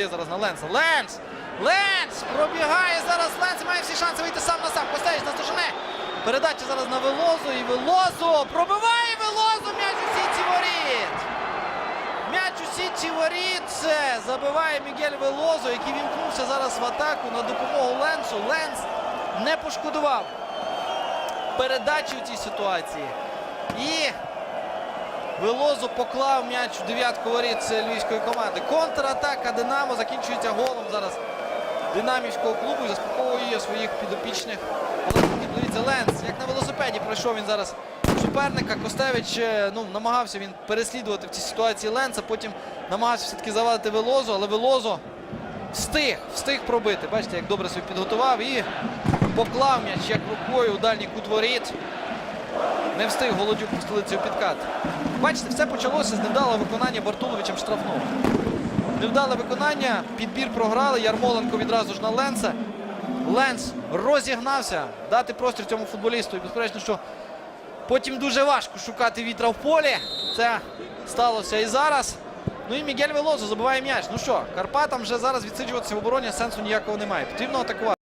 Зараз на Ленса. Ленс! Ленс! Пробігає зараз Ленс. Має всі шанси вийти сам на сам. Костевич наздожене. Передача зараз на Велозу. І Велозу. Пробиває Велозу. М'яч у сітці воріт. М'яч у сітці воріт. Забиває Мігель Велозу, який вімкнувся зараз в атаку на допомогу Ленсу. Ленс не пошкодував передачі у цій ситуації. І Велозу поклав м'яч у дев'ятку воріт львівської команди. Контратака Динамо закінчується голом зараз динамівського клубу і заспокоює своїх підопічних. Дивіться, Ленс, як на велосипеді пройшов він зараз суперника. Костевич е, ну, намагався він переслідувати в цій ситуації Ленса, потім намагався все-таки завадити Велозу, але Велозу встиг, встиг пробити. Бачите, як добре собі підготував і поклав м'яч як рукою у дальній кут воріт. Не встиг Голодюк постелити у підкат. Бачите, все почалося з невдалого виконання Бартуловичем штрафного. Невдале виконання, підбір програли. Ярмоленко відразу ж на Ленса. Ленс розігнався дати простір цьому футболісту. І безперечно, що потім дуже важко шукати вітра в полі. Це сталося і зараз. Ну і Мігель Велозо забиває м'яч. Ну що, Карпатам вже зараз відсиджуватися в обороні сенсу ніякого немає. Потрібно атакувати.